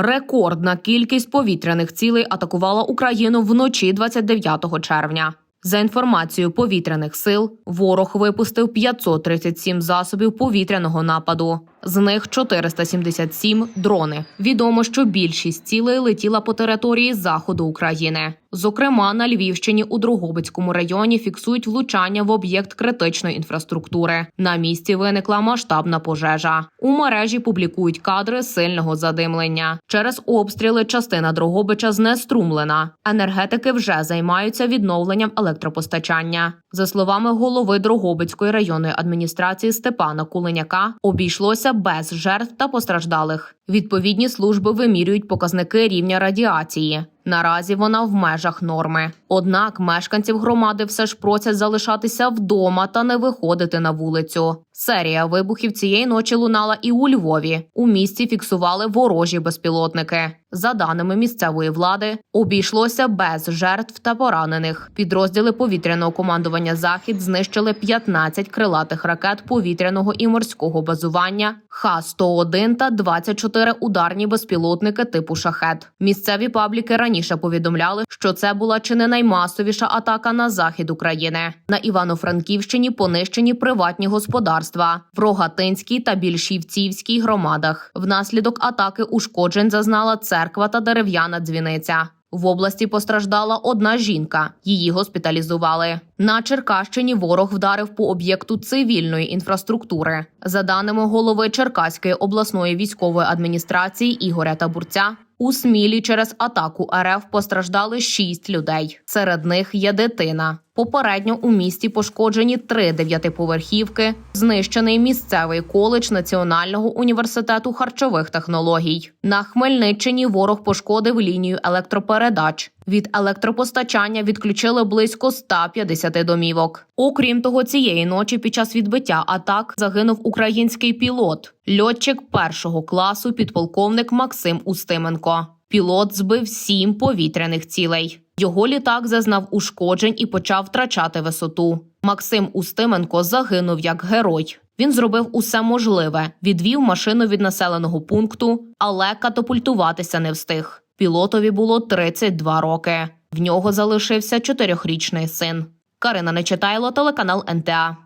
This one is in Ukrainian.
Рекордна кількість повітряних цілей атакувала Україну вночі 29 червня. За інформацією повітряних сил, ворог випустив 537 засобів повітряного нападу. З них 477 – дрони. Відомо, що більшість цілей летіла по території заходу України. Зокрема, на Львівщині у Дрогобицькому районі фіксують влучання в об'єкт критичної інфраструктури. На місці виникла масштабна пожежа. У мережі публікують кадри сильного задимлення. Через обстріли частина Дрогобича знеструмлена. Енергетики вже займаються відновленням електропостачання. За словами голови Дрогобицької районної адміністрації Степана Кулиняка, обійшлося без жертв та постраждалих. Відповідні служби вимірюють показники рівня радіації. Наразі вона в межах норми. Однак мешканців громади все ж просять залишатися вдома та не виходити на вулицю. Серія вибухів цієї ночі лунала і у Львові. У місті фіксували ворожі безпілотники. За даними місцевої влади, обійшлося без жертв та поранених. Підрозділи повітряного командування Захід знищили 15 крилатих ракет повітряного і морського базування, Х-101 та 24 ударні безпілотники типу шахет. Місцеві пабліки раніше повідомляли, що це була чи не наймасовіша атака на захід України. На Івано-Франківщині понищені приватні господарства в Рогатинській та Більшівцівській громадах. Внаслідок атаки ушкоджень зазнала церква та дерев'яна дзвіниця. В області постраждала одна жінка. Її госпіталізували. На Черкащині ворог вдарив по об'єкту цивільної інфраструктури. За даними голови Черкаської обласної військової адміністрації Ігоря Табурця, у Смілі через атаку РФ постраждали шість людей. Серед них є дитина. Попередньо у місті пошкоджені три дев'ятиповерхівки, знищений місцевий коледж Національного університету харчових технологій. На Хмельниччині ворог пошкодив лінію електропередач. Від електропостачання відключили близько 150 домівок. Окрім того, цієї ночі під час відбиття атак загинув український пілот, льотчик першого класу, підполковник Максим Устименко. Пілот збив сім повітряних цілей. Його літак зазнав ушкоджень і почав втрачати висоту. Максим Устименко загинув як герой. Він зробив усе можливе, відвів машину від населеного пункту, але катапультуватися не встиг. Пілотові було 32 роки. В нього залишився чотирьохрічний син. Карина Нечитайло, телеканал НТА.